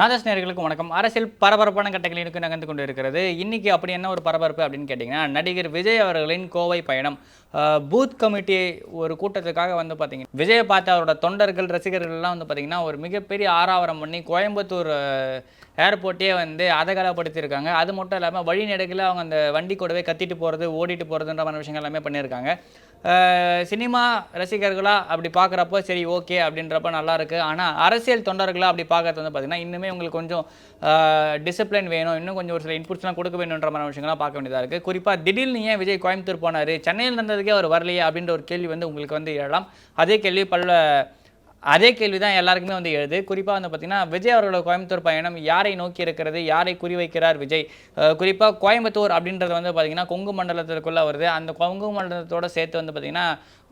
நாதஸ் நேர்களுக்கு வணக்கம். அரசியல் பரபரப்பான கட்டங்களிலுக்கு நகர்ந்து கொண்டு இருக்கிறது இன்னைக்கு அப்படி என்ன ஒரு பரபரப்பு அப்படின்னு கேட்டிங்கன்னா நடிகர் விஜய் அவர்களின் கோவை பயணம். பூத் கமிட்டி ஒரு கூட்டத்துக்காக வந்து பார்த்தீங்கன்னா விஜயை பார்த்த அவரோட தொண்டர்கள் ரசிகர்கள்லாம் வந்து பார்த்திங்கன்னா ஒரு மிகப்பெரிய ஆறாவரம் பண்ணி கோயம்புத்தூர் ஏர்போர்ட்டே வந்து அதகலப்படுத்தியிருக்காங்க. அது மட்டும் இல்லாமல் வழி நெடுக்கில் அவங்க அந்த வண்டி கூடவே கத்திட்டு போகிறது ஓடிட்டு போகிறதுன்ற மாதிரி விஷயங்கள் எல்லாமே பண்ணியிருக்காங்க. சினிமா ரசிகர்களாக அப்படி பார்க்குறப்போ சரி ஓகே அப்படின்றப்ப நல்லாயிருக்கு ஆனால் அரசியல் தொண்டர்களாக அப்படி பார்க்கறது வந்து பார்த்தீங்கன்னா இன்னுமே உங்களுக்கு கொஞ்சம் டிசிப்ளின் வேணும். இன்னும் கொஞ்சம் ஒரு சில இன்புட்ஸ்லாம் கொடுக்க வேணுன்ற மாதிரி விஷயங்கள்லாம் பார்க்க வேண்டியதாக இருக்குது குறிப்பாக திடீர்னு ஏன் விஜய் கோயம்புத்தூர் போனார்? சென்னையில் நடந்ததுக்கே அவர் வரலையே அப்படின்ற ஒரு கேள்வி வந்து உங்களுக்கு வந்து எழலாம். அதே கேள்வி பல அதே கேள்வி தான் எல்லாருக்குமே வந்து எழுது. குறிப்பாக வந்து பார்த்தீங்கன்னா விஜய் அவர்களோட கோயம்புத்தூர் பயணம் யாரை நோக்கி இருக்கிறது யாரை குறிவைக்கிறார் விஜய்? குறிப்பாக கோயம்புத்தூர் அப்படின்றது வந்து பார்த்தீங்கன்னா கொங்கு மண்டலத்திற்குள்ளே வருது. அந்த கொங்கு மண்டலத்தோட சேர்த்து வந்து பார்த்திங்கன்னா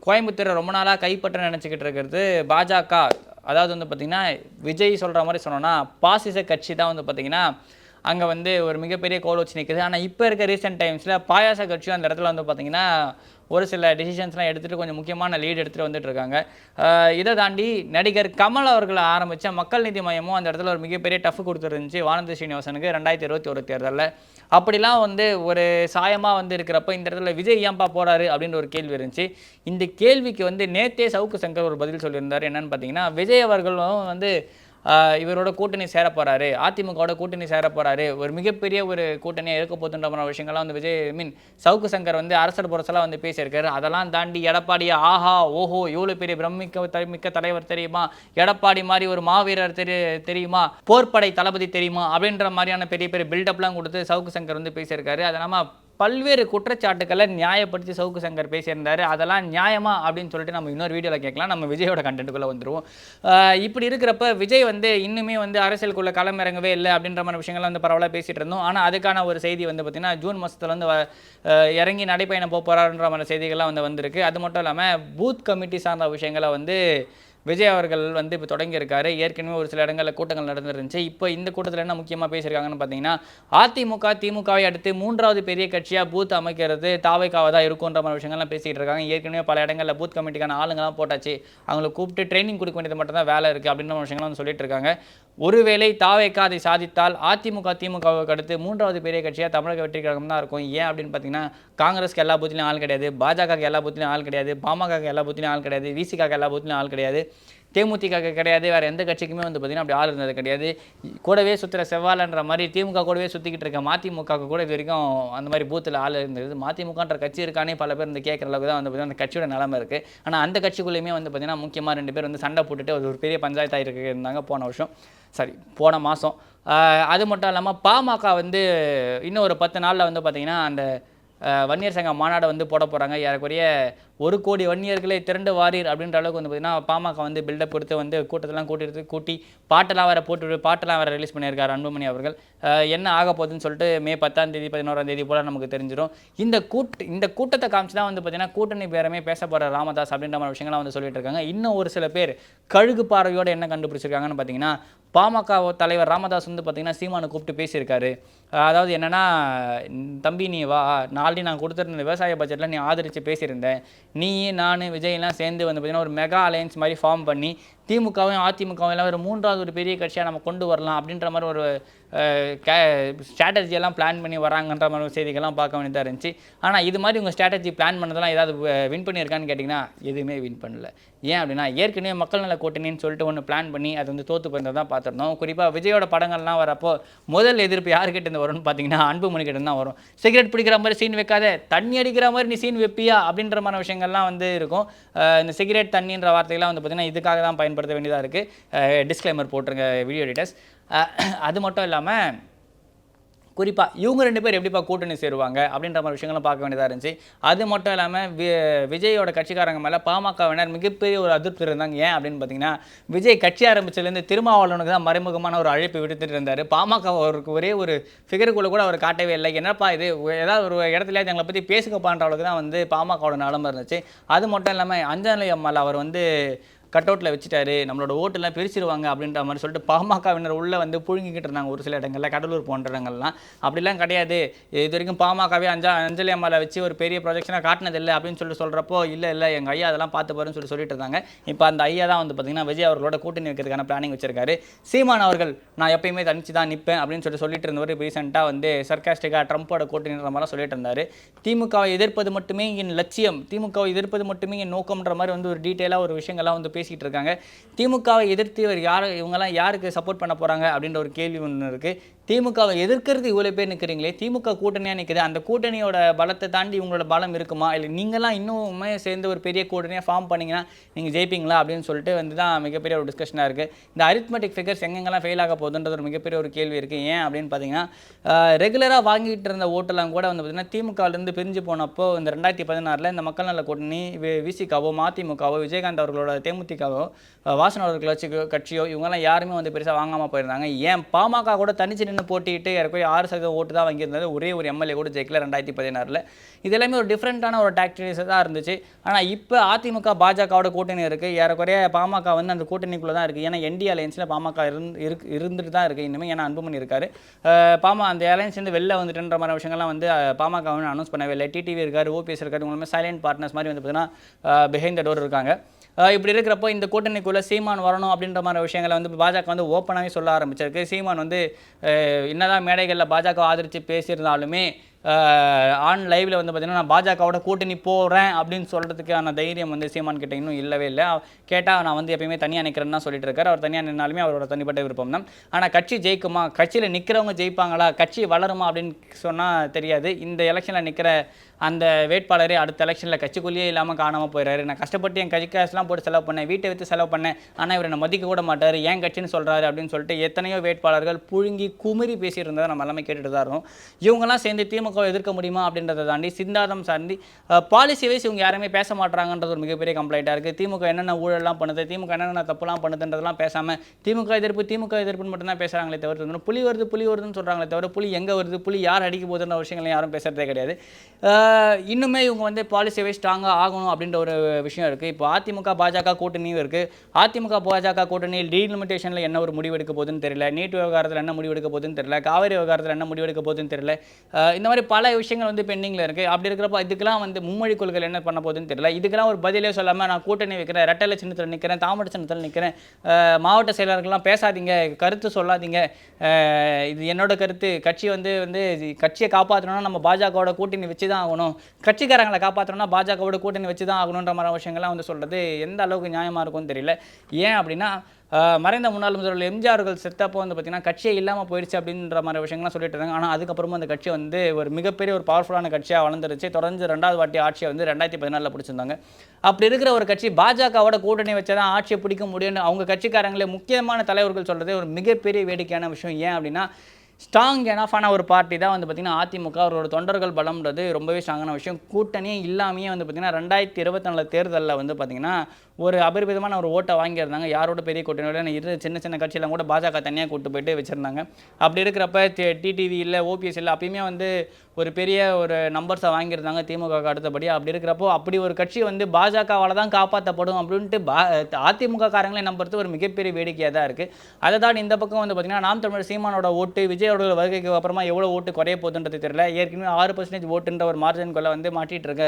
கோயம்புத்தூரை ரொம்ப நாளாக கைப்பற்ற நினச்சிக்கிட்டு இருக்கிறது பாஜக. அதாவது வந்து பார்த்தீங்கன்னா விஜய் சொல்கிற மாதிரி சொன்னோன்னா பாசிச கட்சி தான் வந்து பார்த்திங்கன்னா அங்கே வந்து ஒரு மிகப்பெரிய கோல் வச்சு நிற்குது ஆனால் இப்போ இருக்க ரீசெண்ட் டைம்ஸில் பாயாச கட்சியும் அந்த இடத்துல வந்து பார்த்தீங்கன்னா ஒரு சில டிசிஷன்ஸ்லாம் எடுத்துகிட்டு கொஞ்சம் முக்கியமான லீடு எடுத்துகிட்டு வந்துட்டு இருக்காங்க. இதை தாண்டி நடிகர் கமல் அவர்களை ஆரம்பித்த மக்கள் நீதி மையமும் அந்த இடத்துல ஒரு மிகப்பெரிய டஃப் கொடுத்துருந்துச்சு வானந்த ஸ்ரீனிவாசனுக்கு ரெண்டாயிரத்தி இருபத்தி ஒரு தேர்தலில். அப்படிலாம் வந்து ஒரு சாயமாக வந்து இருக்கிறப்ப இந்த இடத்துல விஜய் ஏன்பா போகிறாரு அப்படின்ற ஒரு கேள்வி இருந்துச்சு. இந்த கேள்விக்கு வந்து நேத்தே சவுக்கு சங்கர் ஒரு பதில் சொல்லியிருந்தார். என்னென்னு பார்த்தீங்கன்னா விஜய் அவர்களும் வந்து இவரோட கூட்டணி சேர போறாரு அதிமுகவோட கூட்டணி சேர போறாரு ஒரு மிகப்பெரிய ஒரு கூட்டணியாக இருக்க போதுன்ற விஷயங்கள்லாம் வந்து விஜய் மீன் சவுக்கு சங்கர் வந்து அரசர் புரசெல்லாம் வந்து பேசியிருக்காரு. அதெல்லாம் தாண்டி எடப்பாடியா ஆஹா ஓஹோ இவ்வளோ பெரிய பிரமிக்க மிக்க தலைவர் தெரியுமா? எடப்பாடி மாதிரி ஒரு மாவீரர் தெரிய தெரியுமா? போர்ப்படை தளபதி தெரியுமா? அப்படின்ற மாதிரியான பெரிய பெரிய பில்டப்லாம் கொடுத்து சவுக்கு சங்கர் வந்து பேசியிருக்காரு. அதை நம்ம பல்வேறு குற்றச்சாட்டுக்களை நியாயப்படுத்தி சவுக்கு சங்கர் பேசியிருந்தாரு. அதெல்லாம் நியாயமா அப்படின்னு சொல்லிட்டு நம்ம இன்னொரு வீடியோவில் கேட்கலாம். நம்ம விஜயோட கண்டென்ட்டுக்குள்ளே வந்துடுவோம் இப்படி இருக்கிறப்ப விஜய் வந்து இன்னுமே வந்து அரசியலுக்குள்ள களம் இறங்கவே இல்லை அப்படின்ற மாதிரி விஷயங்கள்லாம் வந்து பரவலாக பேசிகிட்டு இருந்தோம். ஆனால் அதுக்கான ஒரு செய்தி வந்து பார்த்திங்கன்னா ஜூன் மாதத்துல வந்து இறங்கி நடைப்பயணம் போக போகிறாருன்ற மாதிரி செய்திகள்லாம் வந்து வந்திருக்கு. அது மட்டும் இல்லாமல் பூத் கமிட்டி சார்ந்த விஷயங்களை வந்து விஜய் அவர்கள் வந்து இப்போ தொடங்கியிருக்காரு. ஏற்கனவே ஒரு சில இடங்களில் கூட்டங்கள் நடந்துருந்துச்சு. இப்போ இந்த கூட்டத்தில் என்ன முக்கியமாக பேசியிருக்காங்கன்னு பார்த்தீங்கன்னா அதிமுக திமுகவை அடுத்து மூன்றாவது பெரிய கட்சியாக பூத் அமைக்கிறது தாவைக்காவை தான் இருக்குன்ற மாதிரி விஷயங்கள்லாம் பேசிகிட்டு இருக்காங்க. ஏற்கனவே பல இடங்களில் பூத் கமிட்டிக்கான ஆளுங்கள்லாம் போட்டாச்சு. அவங்களை கூப்பிட்டு ட்ரைனிங் கொடுக்க வேண்டியது மட்டும் தான் வேலை இருக்குது அப்படின்ற விஷயங்கள்லாம் வந்து சொல்லிட்டு இருக்காங்க. ஒருவேளை தாவைக்கா அதை சாதித்தால் அதிமுக திமுகவுக்கு அடுத்து மூன்றாவது பெரிய கட்சியாக தமிழக வெற்றி கழகம் தான் இருக்கும். ஏன் அப்படின்னு பார்த்தீங்கன்னா காங்கிரஸ்க்கு எல்லா பூத்திலையும் ஆள் கிடையாது பாஜகவுக்கு எல்லா பூத்திலையும் ஆள் கிடையாது பாமகக்கு எல்லா பூத்திலையும் ஆள் கிடையாது விசிகாக்கு எல்லா பூத்திலையும் ஆள் கிடையாது. தேமுதிக கிடையாது வேறு எந்த கட்சிக்குமே வந்து பார்த்திங்கன்னா அப்படி ஆள் இருந்தது கிடையாது. கூடவே சுற்றுற செவ்வாலன்ற மாதிரி திமுக கூடவே சுற்றிக்கிட்டு இருக்க மதிமுக கூட இது வரைக்கும் அந்த மாதிரி பூத்தில் ஆள் இருந்தது. மதிமுகன்ற கட்சி இருக்கானே பல பேர் வந்து கேட்குற அளவுக்கு தான் வந்து பார்த்தீங்கன்னா அந்த கட்சியோட நிலமை இருக்குது ஆனால் அந்த கட்சிக்குள்ளேயுமே வந்து பார்த்தீங்கன்னா முக்கியமாக ரெண்டு பேர் வந்து சண்டை போட்டுட்டு ஒரு பெரிய பஞ்சாயத்தாக இருக்கு இருந்தாங்க போன வருஷம். சாரி போன மாதம் அது மட்டும் இல்லாமல் பாமக வந்து இன்னும் ஒரு பத்து நாளில் வந்து பார்த்திங்கன்னா அந்த வன்னியர் சங்க மாநாடு வந்து போட போகிறாங்க ஏறக்குறைய ஒரு கோடி வன்னியர்களை திரண்டு வாரீர் அப்படின்ற அளவுக்கு வந்து பார்த்தீங்கன்னா பாமக வந்து பில்டப் கொடுத்து வந்து கூட்டத்தெல்லாம் கூட்டி கூட்டி பாட்டெல்லாம் வேறு போட்டு பாட்டெல்லாம் வேறு ரிலீஸ் பண்ணியிருக்காரு அன்புமணி அவர்கள். என்ன ஆக போகுதுன்னு சொல்லிட்டு மே பத்தாம் தேதி பதினோராம் தேதி போல் நமக்கு தெரிஞ்சிடும் இந்த கூட்டு இந்த கூட்டத்தை காமிச்சு தான் வந்து பார்த்தீங்கன்னா கூட்டணி பேரமே பேச போகிற ராமதாஸ் அப்படின்ற மாதிரி விஷயங்கள்லாம் வந்து சொல்லிட்டு இருக்காங்க. இன்னும் ஒரு சில பேர் கழுகு பார்வையோடு என்ன கண்டுபிடிச்சிருக்காங்கன்னு பார்த்தீங்கன்னா பாமக தலைவர் ராமதாஸ் வந்து பார்த்தீங்கன்னா சீமானை கூப்பிட்டு பேசியிருக்காரு. அதாவது என்னன்னா தம்பி நீ வா. நாளைக்கு நான் கொடுத்துருந்த விவசாய பட்ஜெட்டில் நீ ஆதரித்து பேசியிருந்தேன். நீ நான் விஜய்லாம் சேர்ந்து வந்து பார்த்தீங்கன்னா ஒரு மெகா அலையன்ஸ் மாதிரி ஃபார்ம் பண்ணி திமுகவும் அதிமுகவும் எல்லாம் ஒரு மூன்றாவது ஒரு பெரிய கட்சியாக நம்ம கொண்டு வரலாம் அப்படின்ற மாதிரி ஒரு கே ஸ்ட்ராட்டஜியெல்லாம் பிளான் பண்ணி வராங்கன்ற மாதிரி ஒரு செய்திகள்லாம் பார்க்க வேண்டியதாக இருந்துச்சு. ஆனால் இது மாதிரி உங்கள் ஸ்ட்ராட்டஜி பிளான் பண்ணதெல்லாம் ஏதாவது வின் பண்ணியிருக்கான்னு கேட்டிங்கன்னா எதுவுமே வின் பண்ணல. ஏன் அப்படின்னா ஏற்கனவே மக்கள் நல கூட்டணின்னு சொல்லிட்டு ஒன்று பிளான் பண்ணி அது வந்து தோற்று போயிருந்தது தான் பார்த்துருந்தோம். குறிப்பாக விஜயோட படங்கள்லாம் வரப்போ முதல் எதிர்ப்பு யாருக்கிட்ட இருந்து வரும்னு பார்த்தீங்கன்னா அன்புமணி கிட்ட தான் வரும். சிகரெட் பிடிக்கிற மாதிரி சீன் வைக்காத தண்ணி அடிக்கிற மாதிரி நீ சீன் வைப்பியா அப்படின்ற மாதிரி விஷயங்கள்லாம் வந்து இருக்கும். இந்த சிகரெட் தண்ணின்ற வார்த்தையெல்லாம் வந்து பார்த்தீங்கன்னா இதுக்காக தான் பயன்படுத்த வேண்டியதாக இருக்குது டிஸ்க்ளைமர் போட்டிருங்க வீடியோ எடிட்டர்ஸ் அது மட்டும் இல்லாமல் குறிப்பாக இவங்க ரெண்டு பேர் எப்படிப்பா கூட்டணி சேருவாங்க அப்படின்ற மாதிரி விஷயங்களும் பார்க்க வேண்டியதாக இருந்துச்சு. அது மட்டும் இல்லாமல் வி விஜயோட கட்சிக்காரங்க மேலே பாமகவினர் மிகப்பெரிய ஒரு அதிருப்தி இருந்தாங்க. ஏன் அப்படின்னு பார்த்தீங்கன்னா விஜய் கட்சி ஆரம்பிச்சதுலேருந்து திருமாவளவனுக்கு தான் மறைமுகமான ஒரு அழைப்பு விடுத்துட்டு இருந்தார். பாமக அவருக்கு ஒரே ஒரு ஃபிகருக்குள்ளே கூட அவர் காட்டவே இல்லை. என்னப்பா இது? ஏதாவது ஒரு இடத்துல எங்களை பற்றி பேசுங்கப்பான்ற அளவுக்கு தான் வந்து பாமகவோட நிலமை இருந்துச்சு. அது மட்டும் இல்லாமல் அஞ்சலி அம்மாள் அவர் வந்து கட் அவுட்டில் வச்சுட்டாரு நம்மளோட ஓட்டெல்லாம் பிரிச்சிருவாங்க அப்படின்ற மாதிரி சொல்லிட்டு பாமகவினர் உள்ளே வந்து புழுங்கிக்கிட்டு இருந்தாங்க ஒரு சில இடங்களில் கடலூர் போன்ற இடங்கள்லாம். அப்படிலாம் கிடையாது. இது வரைக்கும் பாமகவே அஞ்சா அஞ்சலி அம்மாவில் வச்சு ஒரு பெரிய ப்ரொஜெக்ஷனாக காட்டினதில்லை அப்படின்னு சொல்லிட்டு சொல்கிறப்போ இல்லை இல்லை எங்கள் ஐயா அதெல்லாம் பார்த்து பாருன்னு சொல்லி சொல்லிட்டு இருந்தாங்க. இப்போ அந்த ஐயா தான் வந்து பார்த்தீங்கன்னா விஜய் அவர்களோட கூட்டணி வைக்கிறதுக்கான பிளானிங் வச்சிருக்காரு. சீமான் அவர்கள் நான் எப்பயுமே தனிச்சு தான் நிற்பேன் அப்படின்னு சொல்லி சொல்லிட்டு இருந்தவர் ரீசெண்டாக வந்து சர்க்காஸ்டிக்காக ட்ரம்ப்போட கூட்டணின்ற மாதிரிலாம் சொல்லிட்டு இருந்தார். திமுகவை எதிர்ப்பது மட்டுமே என் லட்சியம். திமுகவை எதிர்ப்பது மட்டுமே என் நோக்கம்ன்ற மாதிரி வந்து ஒரு டீட்டெயிலாக ஒரு விஷயங்கள்லாம் வந்து பேசிகிட்டு இருக்காங்க. திமுகவை எதிர்த்து இவர் யார் இவங்கெல்லாம் யாருக்கு சப்போர்ட் பண்ண போகிறாங்க அப்படின்ற ஒரு கேள்வி ஒன்று இருக்குது திமுகவை எதிர்க்கிறது இவ்வளோ பேர் நிற்கிறீங்களே திமுக கூட்டணியாக நிற்குது அந்த கூட்டணியோட பலத்தை தாண்டி உங்களோட பலம் இருக்குமா? இல்லை நீங்களாம் இன்னுமே சேர்ந்து ஒரு பெரிய கூட்டணியாக ஃபார்ம் பண்ணிங்கன்னா நீங்கள் ஜெயிப்பீங்களா? அப்படின்னு சொல்லிட்டு வந்து தான் மிகப்பெரிய ஒரு டிஸ்கஷனாக இருக்குது இந்த அரித்மெட்டிக் ஃபிகர்ஸ் எங்கெங்கெல்லாம் ஃபெயில் ஆக போகுதுன்றது ஒரு மிகப்பெரிய ஒரு கேள்வி இருக்குது ஏன் அப்படின்னு பார்த்தீங்கன்னா ரெகுலராக வாங்கிட்டு இருந்த ஓட்டெல்லாம் கூட வந்து பார்த்திங்கன்னா திமுகலேருந்து பிரிஞ்சு போனப்போ இந்த ரெண்டாயிரத்தி பதினாறில் இந்த மக்கள் நல கூட்டணி வி- விசிகாவோ மதிமுகவோ விஜயகாந்த் அவர்களோட தேமுதிகவோ வாசனவர்கள் அவர்கள் கட்சியோ இவங்கெல்லாம் யாருமே வந்து பெருசாக வாங்காமல் போயிருந்தாங்க. ஏன் பாமக கூட தனிச்சு தொடர்ந்து போட்டிட்டு ஏற்கனவே ஆறு சதவீதம் ஓட்டு தான் வாங்கியிருந்தது. ஒரே ஒரு எம்எல்ஏ கூட ஜெயிக்கல ரெண்டாயிரத்தி பதினாறில். இது எல்லாமே ஒரு டிஃப்ரெண்ட்டான ஒரு டாக்டிக்ஸ் தான் இருந்துச்சு. ஆனால் இப்போ அதிமுக பாஜகவோட கூட்டணி இருக்குது ஏறக்குறைய பாமக வந்து அந்த கூட்டணிக்குள்ளே தான் இருக்குது ஏன்னா என்டி அலையன்ஸில் பாமக இருந்து இருக்கு இருந்துட்டு தான் இருக்குது இன்னுமே ஏன்னா அன்புமணி இருக்காரு. பாமா அந்த அலையன்ஸ்லேருந்து வெளில வந்துட்டுன்ற மாதிரி விஷயங்கள்லாம் வந்து பாமக வந்து அனௌன்ஸ் பண்ணவே இல்லை. டிடிவி இருக்கார் ஓபிஎஸ் இருக்கார் இவங்களுமே சைலண்ட் பார்ட்னர்ஸ் மாதிரி வந்து பார்த்தீங்கன்னா பிஹைண்ட் த டோர் இருக்காங்க. இப்படி இருக்கிறப்போ இந்த கூட்டணிக்குள்ளே சீமான் வரணும் அப்படின்ற மாதிரி விஷயங்களை வந்து பாஜக வந்து ஓப்பனாகவே சொல்ல ஆரம்பிச்சிருக்கு. சீமான் வந்து என்னதான் மேடைகளில் பாஜக ஆதரித்து பேசியிருந்தாலுமே ஆன் லைவில் வந்து பார்த்தீங்கன்னா நான் பாஜகவோட கூட்டணி போகிறேன் அப்படின்னு சொல்கிறதுக்கான தைரியம் வந்து சீமான் கிட்ட இன்னும் இல்லவே இல்லை. கேட்டால் நான் வந்து எப்பயுமே தனியாக நிற்கிறேன்னு சொல்லிட்டு இருக்காரு. அவர் தனியாக நின்னாலுமே அவரோட தனிப்பட்ட விருப்பம் தான். ஆனால் கட்சி ஜெயிக்குமா? கட்சியில் நிற்கிறவங்க ஜெயிப்பாங்களா? கட்சி வளருமா அப்படின்னு சொன்னால் தெரியாது. இந்த எலெக்ஷனில் நிற்கிற அந்த வேட்பாளரே அடுத்த எலெக்ஷனில் கட்சிக்குள்ளேயே இல்லாமல் காணாமல் போயிடுறாரு நான் கஷ்டப்பட்டு என் கட்சி காசுலாம் போட்டு செலவு பண்ணேன். வீட்டை வச்சு செலவு பண்ணேன். ஆனால் இவர் என்னை மதிக்க கூட மாட்டார். ஏன் கட்சின்னு சொல்கிறாரு அப்படின்னு சொல்லிட்டு எத்தனையோ வேட்பாளர்கள் புழுங்கி குமிறி பேசியிருந்ததை நம்ம எல்லாமே கேட்டுட்டு தான் இருக்கோம். இவங்கெல்லாம் சேர்ந்து திமுகவை எதிர்க்க முடியுமா அப்படின்றத தாண்டி சிந்தாந்தம் சார்ந்து பாலிசி வைஸ் இவங்க யாருமே பேச மாட்டாங்கன்றது ஒரு மிகப்பெரிய கம்ப்ளைண்ட்டாக இருக்குது திமுக என்னென்ன ஊழல்லாம் பண்ணுது திமுக என்னென்ன தப்புலாம் பண்ணுதுன்றதெல்லாம் பேசாமல் திமுக எதிர்ப்பு திமுக எதிர்ப்புன்னு மட்டும்தான் பேசுகிறாங்களே தவிர்த்து வந்து புலி வருது புலி வருதுன்னு சொல்கிறாங்களே தவிர புலி எங்கே வருது புலி யார் அடிக்க போகுதுன்ற விஷயங்களை யாரும் பேசுகிறதே கிடையாது. இன்னுமே இவங்க வந்து பாலிசி வைஸ் ஸ்ட்ராங்காக ஆகணும் அப்படின்ற ஒரு விஷயம் இருக்குது இப்போ அதிமுக பாஜக கூட்டணியும் இருக்குது அதிமுக பாஜக கூட்டணியில் டீலிமிட்டேஷனில் என்ன ஒரு முடிவு எடுக்க போகுதுன்னு தெரியல. நீட் விவகாரத்தில் என்ன முடிவு எடுக்க போகுதுன்னு தெரியல. காவிரி விவகாரத்தில் என்ன முடிவு எடுக்க போகுதுன்னு தெரியல. இந்த மாதிரி பல விஷயங்கள் வந்து பெண்டிங்கில் இருக்குது அப்படி இருக்கிறப்ப இதுக்கெல்லாம் வந்து மும்மொழி கொள்கை என்ன பண்ண போகுதுன்னு தெரியல. இதுக்கெல்லாம் ஒரு பதிலே சொல்லாமல் நான் கூட்டணி வைக்கிறேன் ரெட்டலை சின்னத்தில் நிற்கிறேன் தாமரை சின்னத்தில் நிற்கிறேன் மாவட்ட செயலாளர்கள்லாம் பேசாதீங்க கருத்து சொல்லாதீங்க. இது என்னோட கருத்து. கட்சி வந்து வந்து கட்சியை காப்பாற்றணும்னா நம்ம பாஜகவோட கூட்டணி வச்சு தான் ஆகணும். கட்சிக்காரங்களை காப்பாற்றணும்னா பாஜகவோட கூட்டணி வச்சு தான் ஆகணுன்ற மாதிரி விஷயங்கள்லாம் வந்து சொல்கிறது எந்த அளவுக்கு நியாயமாக இருக்கும்னு தெரியல. ஏன் அப்படின்னா மறைந்த முன்னாள் முதல்வர் எம்ஜிஆர் அவர்கள் செத்தப்போ வந்து பார்த்தீங்கன்னா கட்சியே இல்லாமல் போயிடுச்சு அப்படின்ற மாதிரி விஷயங்கள்லாம் சொல்லிட்டு இருந்தாங்க. ஆனால் அதுக்கப்புறமா அந்த கட்சி வந்து ஒரு மிகப்பெரிய ஒரு பவர்ஃபுல்லான கட்சியாக வளர்ந்துருச்சு. தொடர்ந்து ரெண்டாவது வாட்டி ஆட்சியை வந்து ரெண்டாயிரத்தி பதினாலில் பிடிச்சிருந்தாங்க. அப்படி இருக்கிற ஒரு கட்சி பாஜகவோட கூட்டணி வச்சு தான் ஆட்சியை பிடிக்க முடியும்னு அவங்க கட்சிக்காரங்களே முக்கியமான தலைவர்கள் சொல்கிறது ஒரு மிகப்பெரிய வேடிக்கையான விஷயம். ஏன் அப்படின்னா ஸ்ட்ராங் எனஃபான ஒரு பார்ட்டி தான் வந்து பார்த்திங்கன்னா அதிமுக அவரோட தொண்டர்கள் பலம்ன்றது ரொம்பவே ஸ்ட்ராங்கான விஷயம். கூட்டணியே இல்லாமையே வந்து பார்த்திங்கன்னா ரெண்டாயிரத்தி இருபத்தி நாலு தேர்தலில் வந்து பார்த்திங்கன்னா ஒரு அபரிமிதமான ஒரு ஓட்டை வாங்கியிருந்தாங்க. யாரோட பெரிய கூட்டணியோட இரு சின்ன சின்ன கட்சியெல்லாம் கூட பாஜக தனியாக கூட்டு போயிட்டு வச்சுருந்தாங்க. அப்படி இருக்கிறப்ப டிடிவி இல்லை ஓபிஎஸ் இல்லை அப்பயுமே வந்து ஒரு பெரிய ஒரு நம்பர்ஸை வாங்கியிருந்தாங்க திமுக அடுத்தபடி. அப்படி இருக்கிறப்போ அப்படி ஒரு கட்சி வந்து பாஜகவால் தான் காப்பாற்றப்படும் அப்படின்ட்டு பா அதிமுக காரங்களே நம்புறது ஒரு மிகப்பெரிய வேடிக்கையாக தான் இருக்குது அதை தான் இந்த பக்கம் வந்து பார்த்திங்கன்னா நாம் தமிழர் சீமானோட ஓட்டு விஜயோட வருகைக்கு அப்புறமா எவ்வளோ ஓட்டு குறைய போகுதுன்றது தெரியல. ஏற்கனவே ஆறு பர்சன்டேஜ் ஓட்டுன்ற ஒரு மார்ஜின்குள்ளே வந்து மாட்டிகிட்டு இருக்க.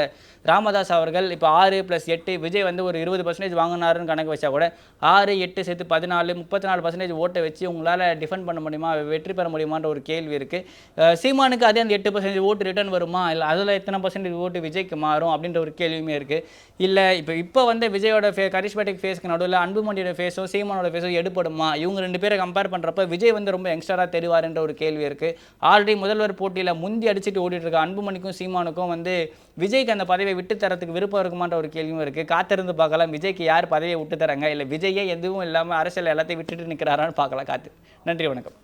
ராமதாஸ் அவர்கள் இப்போ ஆறு ப்ளஸ் எட்டு விஜய் வந்து ஒரு இருபது பர்சன்டேஜ் வாங்கினாருன்னு கணக்கு வச்சா கூட ஆறு எட்டு சேர்த்து பதினாலு முப்பத்தி நாலு பர்சன்டேஜ் ஓட்டை வச்சு உங்களால் டிஃபெண்ட் பண்ண முடியுமா? வெற்றி பெற முடியுமான்ற ஒரு கேள்வி இருக்குது சீமானுக்கு அதே அந்த எட்டு பர்சன்டேஜ் ஓட்டு ரிட்டர்ன் வருமா? இல்லை அதில் எத்தனை பர்சன்டேஜ் ஓட்டு விஜய்க்கு மாறும் அப்படின்ற ஒரு கேள்வியுமே இருக்குது இல்லை இப்போ இப்போ வந்து விஜயோட ஃபே கரிஷ்மேட்டிக் ஃபேஸ்க்கு நடுவில் அன்புமணியோட ஃபேஸும் சீமானோட ஃபேஸும் எடுப்படுமா இவங்க ரெண்டு பேரை கம்பேர் பண்ணுறப்ப விஜய் வந்து ரொம்ப யங்ஸ்டராக தெரிவார்ன்ற ஒரு கேள்வி இருக்குது ஆல்ரெடி முதல்வர் போட்டியில் முந்தி அடிச்சுட்டு ஓடிட்டு இருக்க அன்புமணிக்கும் சீமானுக்கும் வந்து விஜய்க்கு அந்த பதவியை விட்டு தரத்துக்கு விருப்பம் இருக்குமான்ற ஒரு கேள்வியும் இருக்குது காத்திருந்து பார்க்கலாம். விஜய்க்கு யார் பதவியை விட்டு தராங்க? இல்லை விஜயே எதுவும் இல்லாமல் அரசியல் எல்லாத்தையும் விட்டுட்டு நிற்கிறாரான்னு பார்க்கலாம். காத்து. நன்றி வணக்கம்.